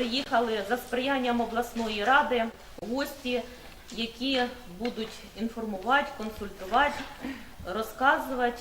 приїхали за сприянням обласної ради гості, які будуть інформувати, консультувати, розказувати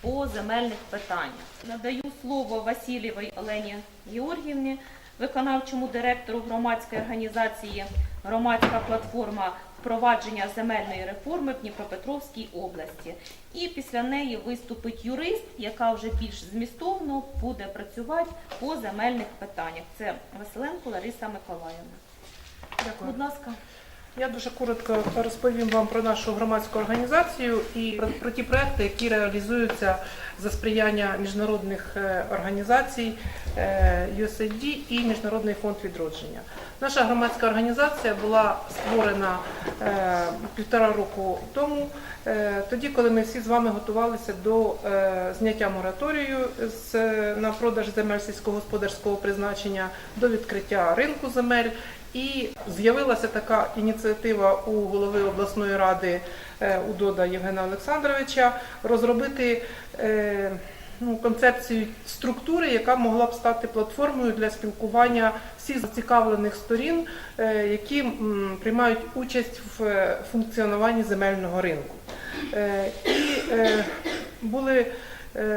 по земельних питаннях. Надаю слово Васильєвій Олені Георгівні, виконавчому директору громадської організації Громадська платформа впровадження земельної реформи в Дніпропетровській області. І після неї виступить юрист, яка вже більш змістовно буде працювати по земельних питаннях. Це Василенко Лариса Миколаївна. Дякую. Будь ласка. Я дуже коротко розповім вам про нашу громадську організацію і про, про ті проекти, які реалізуються за сприяння міжнародних е, організацій е, USAID і Міжнародний фонд відродження. Наша громадська організація була створена е, півтора року тому, е, тоді, коли ми всі з вами готувалися до е, зняття мораторію на продаж земель сільськогосподарського призначення, до відкриття ринку земель. І з'явилася така ініціатива у голови обласної ради е, УДОДа Євгена Олександровича розробити е, ну, концепцію структури, яка могла б стати платформою для спілкування всіх зацікавлених сторін, е, які приймають участь в функціонуванні земельного ринку. І були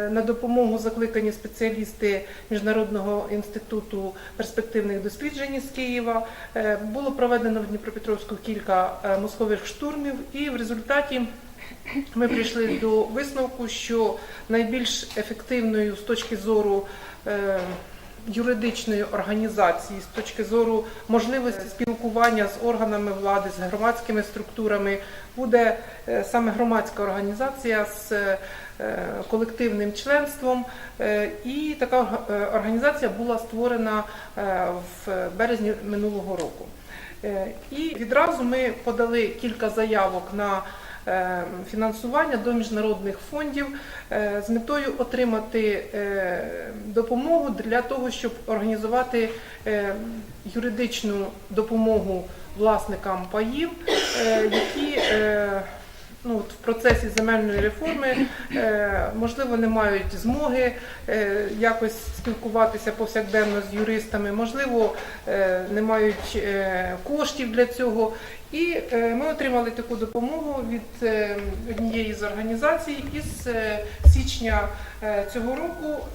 На допомогу закликані спеціалісти Міжнародного інституту перспективних досліджень з Києва. Е, Було проведено в Дніпропетровську кілька е, мозкових штурмів, і в результаті ми прийшли до висновку, що найбільш ефективною з точки зору е, юридичної організації, з точки зору можливості спілкування з органами влади, з громадськими структурами, буде е, саме громадська організація з е, колективним членством. Е, І така організація була створена в березні минулого року. І відразу ми подали кілька заявок на фінансування до міжнародних фондів е, з метою отримати е, допомогу для того, щоб організувати е, юридичну допомогу власникам паїв, е, які е, ну, от в процесі земельної реформи е, можливо не мають змоги е, якось спілкуватися повсякденно з юристами, можливо, е, не мають коштів для цього. І ми отримали таку допомогу від однієї з організацій із січня цього року.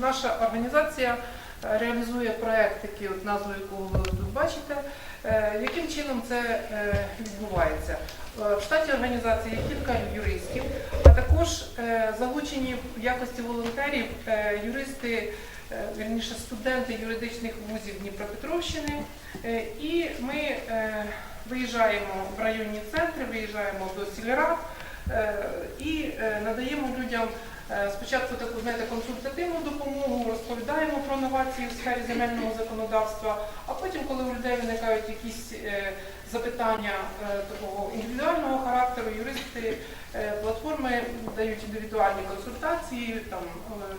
Наша організація реалізує проект, який от назву якого ви тут бачите. Е, Яким чином це е, відбувається? Е, В штаті організації є кілька юристів, а також залучені в якості волонтерів юристи, е, вірніше студенти юридичних вузів Дніпропетровщини. І ми виїжджаємо в районні центри, виїжджаємо до сільрад і е, надаємо людям е, спочатку таку знаєте, консультативну допомогу, розповідаємо про новації в сфері земельного законодавства, а потім, коли у людей виникають якісь е, запитання е, такого індивідуального характеру, юристи е, платформи дають індивідуальні консультації, там е,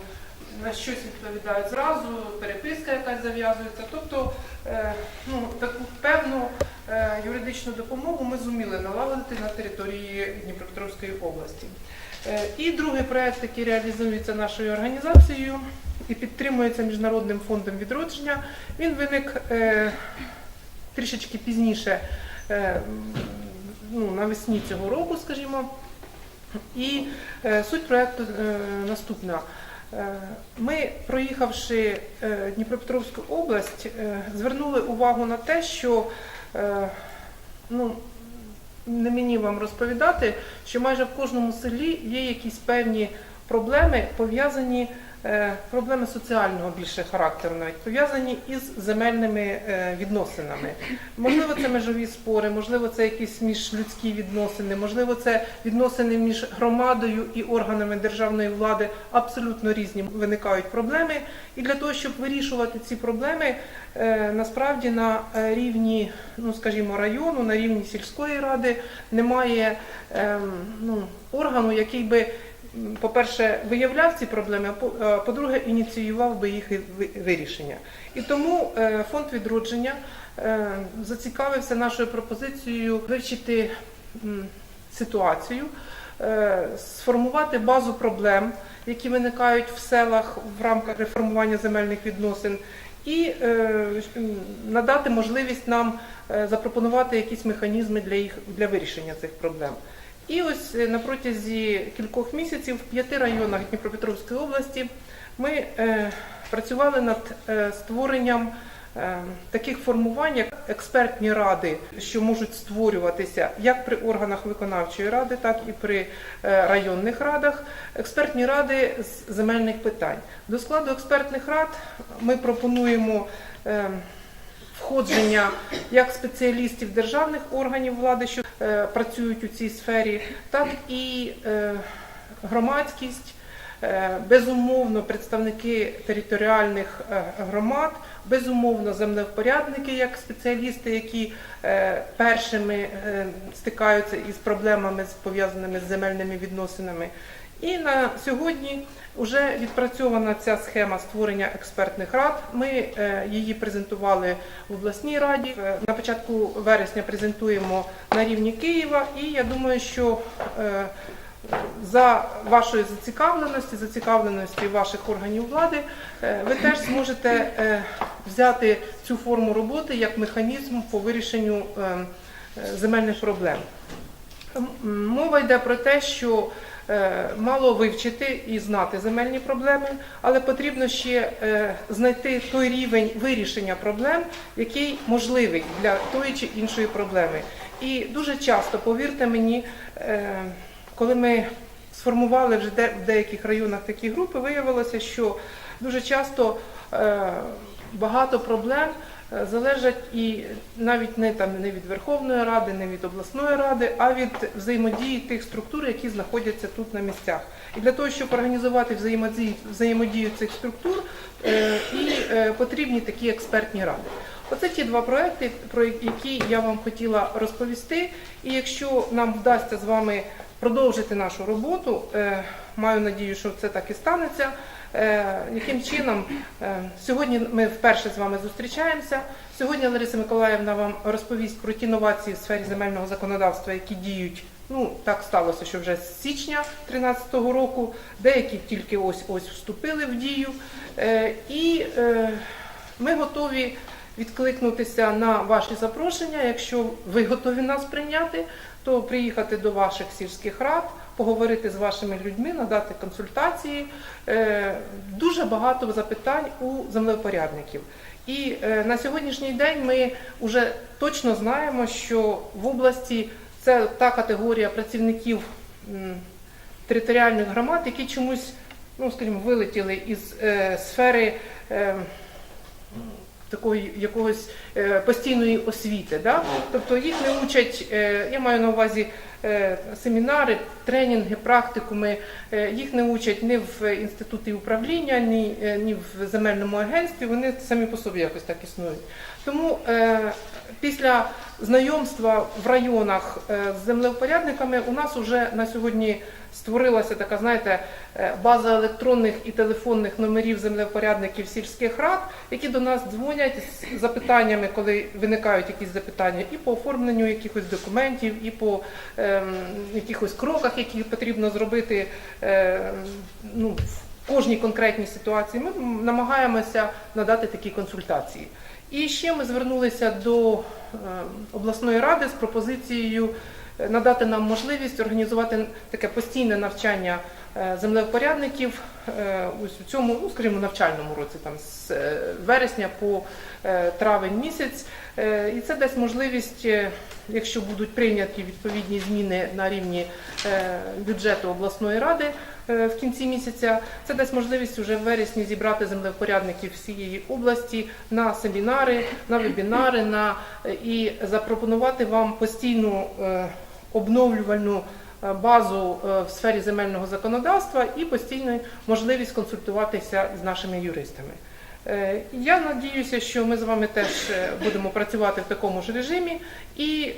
на щось відповідають зразу, переписка якась зав'язується. Тобто е, ну, таку певну е, юридичну допомогу ми зуміли налагодити на території Дніпропетровської області. Е, І другий проект, який реалізується нашою організацією і підтримується Міжнародним фондом відродження, він виник е, трішечки пізніше, е, ну, навесні цього року, скажімо. І е, суть проекту е, наступна. Е, Ми, проїхавши е, Дніпропетровську область, е, звернули увагу на те, що е, ну, не мені вам розповідати, що майже в кожному селі є якісь певні проблеми, пов'язані е, проблеми соціального більше характеру, навіть пов'язані із земельними е, відносинами. Можливо, це межові спори, можливо, це якісь міжлюдські відносини, можливо, це відносини між громадою і органами державної влади. Абсолютно різні виникають проблеми. І для того, щоб вирішувати ці проблеми, е, насправді на е, рівні, ну скажімо, району, на рівні сільської ради немає ем, ну, органу, який би по-перше, виявляв ці проблеми, а а по-друге, ініціював би їх ви- вирішення. І тому е, фонд відродження е, зацікавився нашою пропозицією вивчити ситуацію, е, сформувати базу проблем, які виникають в селах в рамках реформування земельних відносин, і е, надати можливість нам е, запропонувати якісь механізми для їх для вирішення цих проблем. І ось е, на протязі кількох місяців в п'яти районах Дніпропетровської області ми е, працювали над е, створенням таких формувань, як експертні ради, що можуть створюватися як при органах виконавчої ради, так і при районних радах. Експертні ради з земельних питань. До складу експертних рад ми пропонуємо. Входження як спеціалістів державних органів влади, що е, працюють у цій сфері, так і е, громадськість, е, безумовно, представники територіальних громад, безумовно, землевпорядники як спеціалісти, які першими стикаються із проблемами пов'язаними з земельними відносинами. І на сьогодні вже відпрацьована ця схема створення експертних рад. Ми е, її презентували в обласній раді. Е, На початку вересня презентуємо на рівні Києва, і я думаю, що е, за вашої зацікавленості, зацікавленості ваших органів влади, ви теж зможете взяти цю форму роботи як механізм по вирішенню земельних проблем. Мова йде про те, що мало вивчити і знати земельні проблеми, але потрібно ще е, знайти той рівень вирішення проблем, який можливий для тої чи іншої проблеми. І дуже часто, повірте мені, е, коли ми сформували вже в деяких районах такі групи, виявилося, що дуже часто е, багато проблем е, залежать і навіть не там не від Верховної Ради, не від обласної ради, а від взаємодії тих структур, які знаходяться тут на місцях. І для того, щоб організувати взаємодію, взаємодію цих структур, е, і е, потрібні такі експертні ради. Оце ті два проекти, про які я вам хотіла розповісти. І якщо нам вдасться з вами продовжити нашу роботу, е, маю надію, що це так і станеться. Е, Яким чином е, сьогодні ми вперше з вами зустрічаємося. Сьогодні Лариса Миколаївна вам розповість про ті новації в сфері земельного законодавства, які діють. Ну так сталося, що вже з січня 2013 року, деякі тільки ось ось вступили в дію. Е, І ми готові відкликнутися на ваші запрошення. Якщо ви готові нас прийняти, то приїхати до ваших сільських рад, поговорити з вашими людьми, надати консультації. Е, Дуже багато запитань у землевпорядників. І е, на сьогоднішній день ми вже точно знаємо, що в області це та категорія працівників територіальних громад, які чомусь, ну скажімо, вилетіли із е, сфери. Такої якогось е, постійної освіти. Да? Тобто їх не учать, е, я маю на увазі е, семінари, тренінги, практикуми, їх не учать ні в інституті управління, ні, ні в земельному агентстві, вони самі по собі якось так існують. Тому після знайомства в районах з землевпорядниками у нас вже на сьогодні створилася така, знаєте, е, база електронних і телефонних номерів землевпорядників сільських рад, які до нас дзвонять з запитаннями, коли виникають якісь запитання, і по оформленню якихось документів, і по ем, якихось кроках, які потрібно зробити е, ну, в кожній конкретній ситуації. Ми намагаємося надати такі консультації. І ще ми звернулися до е, обласної ради з пропозицією е, надати нам можливість організувати таке постійне навчання е, землевпорядників е, у цьому, ну скажімо, навчальному році, там з е, вересня по травень місяць. І це дасть можливість, якщо будуть прийняті відповідні зміни на рівні бюджету обласної ради в кінці місяця, це дасть можливість вже в вересні зібрати землевпорядників всієї області на семінари, на вебінари, на і запропонувати вам постійну обновлювальну е, базу е, в сфері земельного законодавства і постійну можливість консультуватися з нашими юристами. Е, Я надіюся, що ми з вами теж будемо працювати в такому ж режимі, і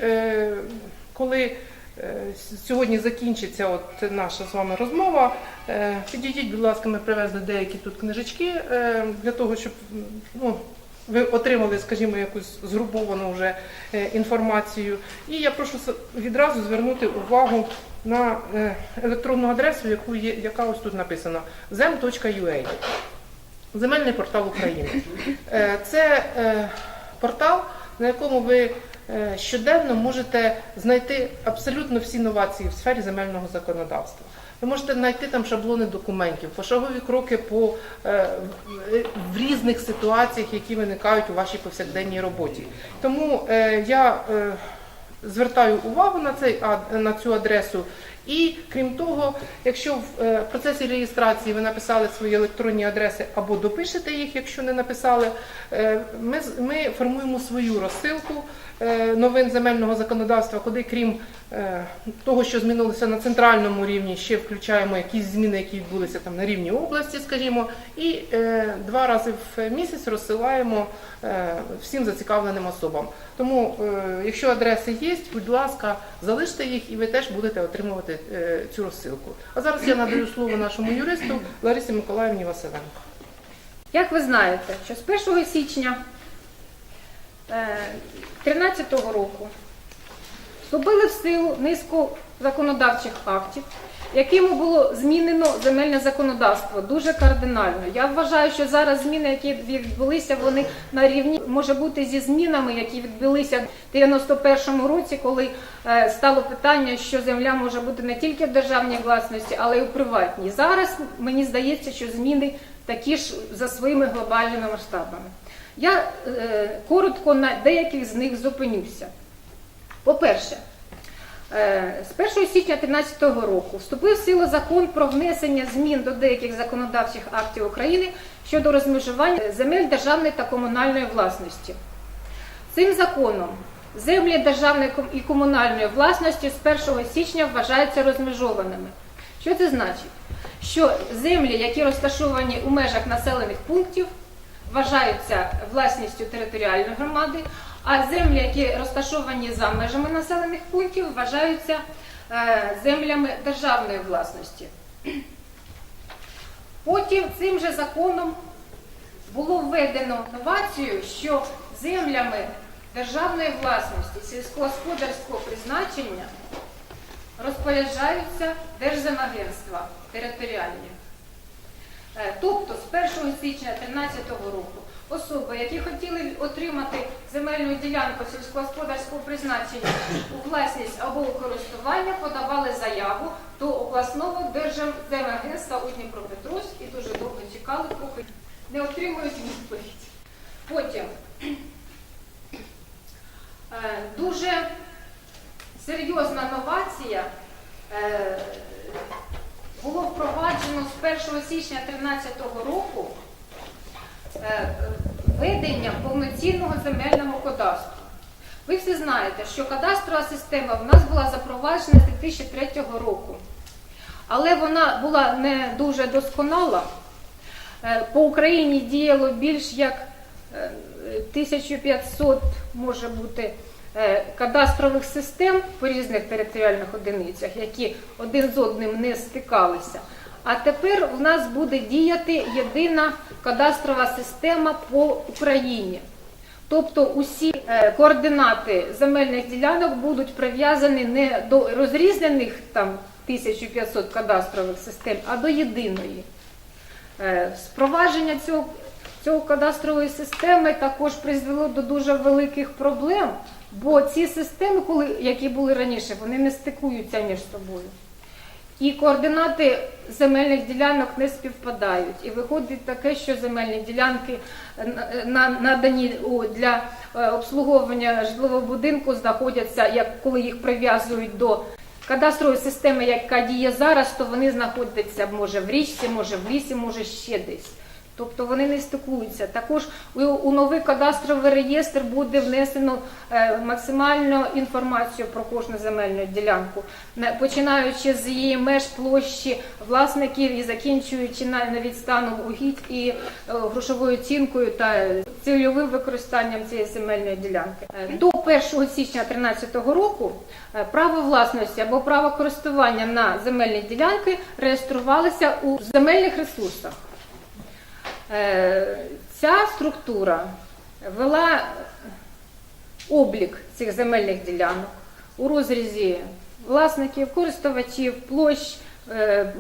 коли сьогодні закінчиться от наша з вами розмова, підійдіть, будь ласка, ми привезли деякі тут книжечки для того, щоб ну, ви отримали, скажімо, якусь згруповану вже е, інформацію. І я прошу відразу звернути увагу на е, електронну адресу, яку є, яка ось тут написана zem.ua. Земельний портал України. Е, Це портал, на якому ви щоденно можете знайти абсолютно всі новації в сфері земельного законодавства. Ви можете знайти там шаблони документів, пошагові кроки по е, в- різних ситуаціях, які виникають у вашій повсякденній роботі. Тому е, я е, звертаю увагу на цей на цю адресу. І крім того, якщо в е, процесі реєстрації ви написали свої електронні адреси або допишете їх, якщо не написали, е, ми, ми формуємо свою розсилку новин земельного законодавства, куди крім е, того, що змінилося на центральному рівні, ще включаємо якісь зміни, які відбулися там на рівні області, скажімо, і е, два рази в місяць розсилаємо е, всім зацікавленим особам. Тому, е, якщо адреси є, будь ласка, залиште їх, і ви теж будете отримувати е, цю розсилку. А зараз я надаю слово нашому юристу Ларисі Миколаївні Василенко. Як ви знаєте, що з 1 січня 2013 року вступили в силу низку законодавчих актів, якими було змінено земельне законодавство дуже кардинально. Я вважаю, що зараз зміни, які відбулися, вони на рівні може бути зі змінами, які відбулися в 91-му році, коли е, стало питання, що земля може бути не тільки в державній власності, але й у приватній. Зараз мені здається, що зміни такі ж за своїми глобальними масштабами. Я е, коротко на деяких з них зупинюся. По-перше, е, з 1 січня 2013 року вступив в силу закон про внесення змін до деяких законодавчих актів України щодо розмежування земель державної та комунальної власності. Цим законом землі державної і комунальної власності з 1 січня вважаються розмежованими. Що це значить? Що землі, які розташовані у межах населених пунктів, вважаються власністю територіальної громади, а землі, які розташовані за межами населених пунктів, вважаються е, землями державної власності. Потім цим же законом було введено новацію, що землями державної власності сільськогосподарського призначення розпоряджаються держземагентства територіальні. Е, Тобто з 1 січня 2013 року особи, які хотіли отримати земельну ділянку сільськогосподарського призначення у власність або у користування, подавали заяву до обласного держземагентства у Дніпропетровськ і дуже довго чекали, поки не отримують відповідь. Потім е, дуже серйозна новація. Е, було впроваджено з 1 січня 2013 року е, ведення повноцінного земельного кадастру. Ви всі знаєте, що кадастрова система в нас була запроваджена з 2003 року, але вона була не дуже досконала. Е, По Україні діяло більш як е, 1500, може бути, е, кадастрових систем по різних територіальних одиницях, які один з одним не стикалися. А тепер в нас буде діяти єдина кадастрова система по Україні. Тобто усі е, координати земельних ділянок будуть прив'язані не до розрізнених там 1500 кадастрових систем, а до єдиної. Е, Спровадження цього, цього кадастрової системи також призвело до дуже великих проблем, бо ці системи, коли, які були раніше, вони не стикуються між собою. І координати земельних ділянок не співпадають. І виходить таке, що земельні ділянки е, на- надані для е, обслуговування житлового будинку знаходяться, як коли їх прив'язують до кадастрової системи, яка діє зараз, то вони знаходяться може в річці, може в лісі, може ще десь. Тобто вони не стикуються. Також у, новий кадастровий реєстр буде внесено е, максимальну інформацію про кожну земельну ділянку, На- починаючи з її меж площі власників і закінчуючи на- навіть станом угідь і е, грошовою оцінкою та цільовим використанням цієї земельної ділянки. Е, До 1 січня 2013 року право власності або право користування на земельні ділянки реєструвалися у земельних ресурсах. Е, Ця структура вела облік цих земельних ділянок у розрізі власників, користувачів, площ, е,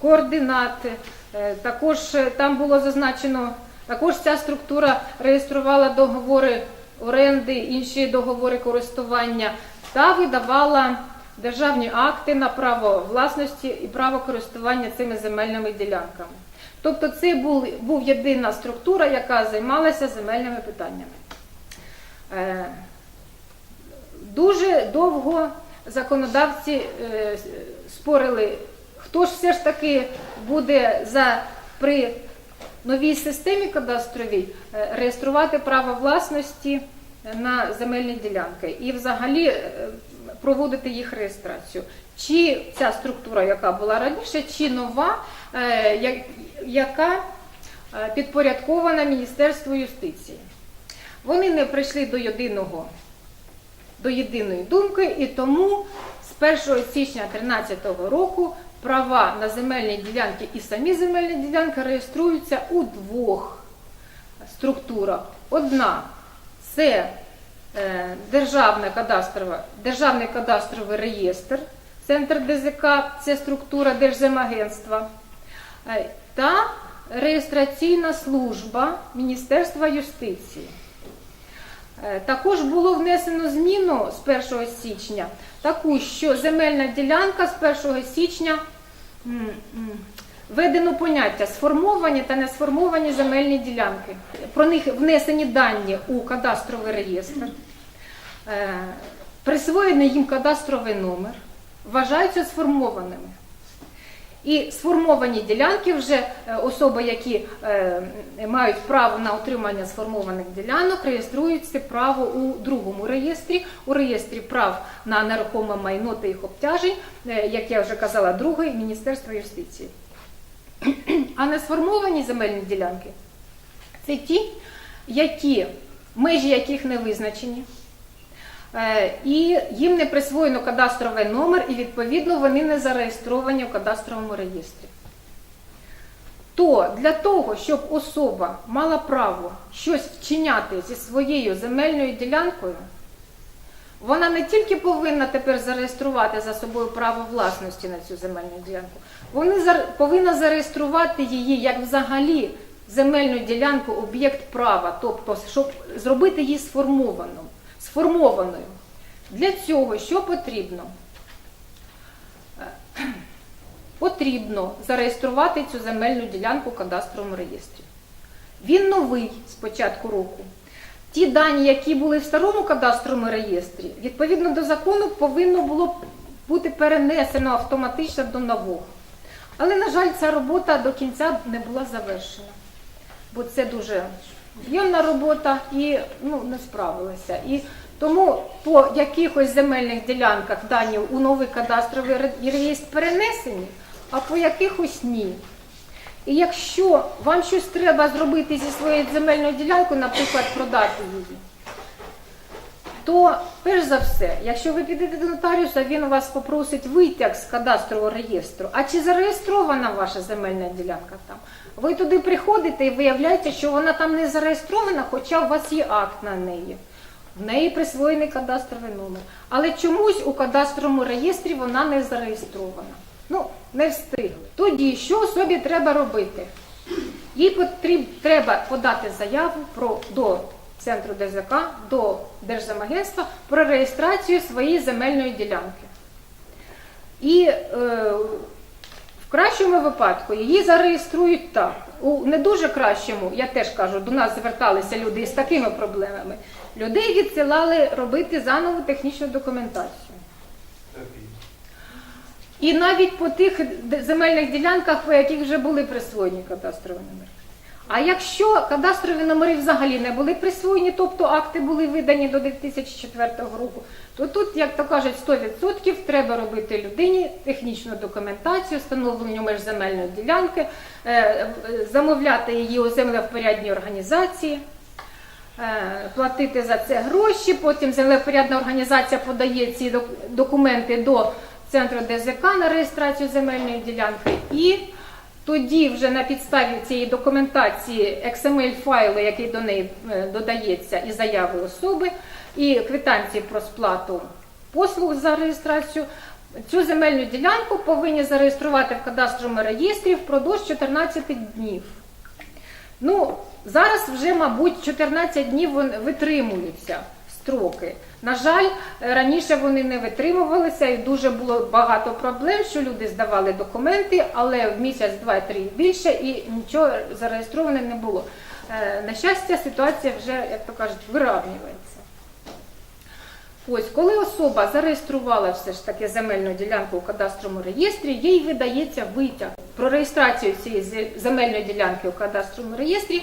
координати, Е, Також там було зазначено, також ця структура реєструвала договори оренди, інші договори користування та видавала державні акти на право власності і право користування цими земельними ділянками. Тобто це був, був єдина структура, яка займалася земельними питаннями. Е, Дуже довго законодавці е, спорили, хто ж все ж таки буде за при новій системі кадастровій е, реєструвати право власності на земельні ділянки і взагалі е, проводити їх реєстрацію. Чи ця структура, яка була раніше, чи нова, е, яка е, підпорядкована Міністерству юстиції. Вони не прийшли до єдиного до єдиної думки, і тому з 1 січня 2013 року права на земельні ділянки і самі земельні ділянки реєструються у двох структурах. Одна це державна кадастрова, державний кадастровий реєстр, центр ДЗК, це структура Держземагентства, е, та реєстраційна служба Міністерства юстиції. Е, Також було внесено зміну з 1 січня, таку, що земельна ділянка з 1 січня введено поняття сформовані та не сформовані земельні ділянки. Про них внесені дані у кадастровий реєстр, Е, присвоєний їм кадастровий номер, вважаються сформованими. І сформовані ділянки вже е, особи, які е, мають право на отримання сформованих ділянок, реєструють право у другому реєстрі, у реєстрі прав на нерухоме майно та їх обтяжень, як я вже казала, другий Міністерство юстиції. А не сформовані земельні ділянки це ті, які, межі яких не визначені. Е, І їм не присвоєно кадастровий номер, і відповідно вони не зареєстровані в кадастровому реєстрі. То для того, щоб особа мала право щось вчиняти зі своєю земельною ділянкою, вона не тільки повинна тепер зареєструвати за собою право власності на цю земельну ділянку, вона повинна зареєструвати її як взагалі земельну ділянку, об'єкт права, тобто, щоб зробити її сформованою. сформованою. Для цього що потрібно? Потрібно зареєструвати цю земельну ділянку в кадастровому реєстрі. Він новий з початку року. Ті дані, які були в старому кадастровому реєстрі, відповідно до закону, повинно було бути перенесено автоматично до нового. Але, на жаль, ця робота до кінця не була завершена, бо це дуже об'ємна робота і ну, не справилася. І тому по якихось земельних ділянках дані у новий кадастровий реєстр перенесені, а по якихось ні. І якщо вам щось треба зробити зі своєю земельною ділянкою, наприклад, продати її, то перш за все, якщо ви підете до нотаріуса, він вас попросить витяг з кадастрового реєстру. А чи зареєстрована ваша земельна ділянка там? Ви туди приходите і виявляєте, що вона там не зареєстрована, хоча у вас є акт на неї. В неї присвоєний кадастровий номер. Але чомусь у кадастровому реєстрі вона не зареєстрована. Не встигли. Тоді що особі треба робити? Їй потріб, треба подати заяву про, до центру ДЗК, до Держземагентства про реєстрацію своєї земельної ділянки. І е, в кращому випадку її зареєструють так. У не дуже кращому, я теж кажу, до нас зверталися люди з такими проблемами. Людей відсилали робити заново технічну документацію. І навіть по тих земельних ділянках, по яких вже були присвоєні кадастрові номери. А якщо кадастрові номери взагалі не були присвоєні, тобто акти були видані до 2004 року, то тут, як то кажуть, 100% треба робити людині технічну документацію, встановлення меж земельної ділянки, е, замовляти її у землевпорядній організації. Е, платити за це гроші. Потім землепорядна організація подає ці документи до центру ДЗК на реєстрацію земельної ділянки. І тоді вже на підставі цієї документації XML файлу, який до неї е, додається, і заяви особи, і квитанції про сплату послуг за реєстрацію. цю земельну ділянку повинні зареєструвати в кадастровому реєстрі впродовж 14 днів. Ну, зараз вже, мабуть, 14 днів витримуються строки. На жаль, раніше вони не витримувалися і дуже було багато проблем, що люди здавали документи, але в місяць, два, три більше і нічого зареєстроване не було. Е, На щастя, ситуація вже, як то кажуть, виравнюється. Ось, коли особа зареєструвала все ж таки земельну ділянку у кадастровому реєстрі, їй видається витяг про реєстрацію цієї земельної ділянки у кадастровому реєстрі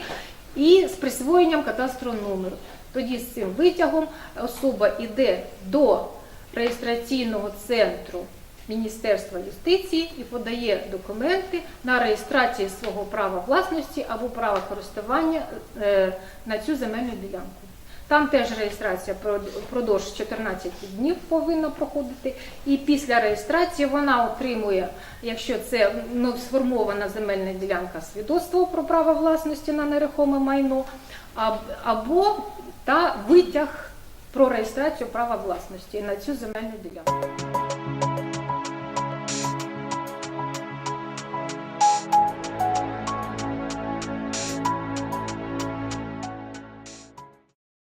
і з присвоєнням кадастрового номеру. Тоді з цим витягом особа йде до реєстраційного центру Міністерства юстиції і подає документи на реєстрацію свого права власності або права користування е, на цю земельну ділянку. Там теж реєстрація прод- впродовж 14 днів повинна проходити. І після реєстрації вона отримує, якщо це ну, сформована земельна ділянка, свідоцтво про право власності на нерухоме майно, або та витяг про реєстрацію права власності на цю земельну ділянку.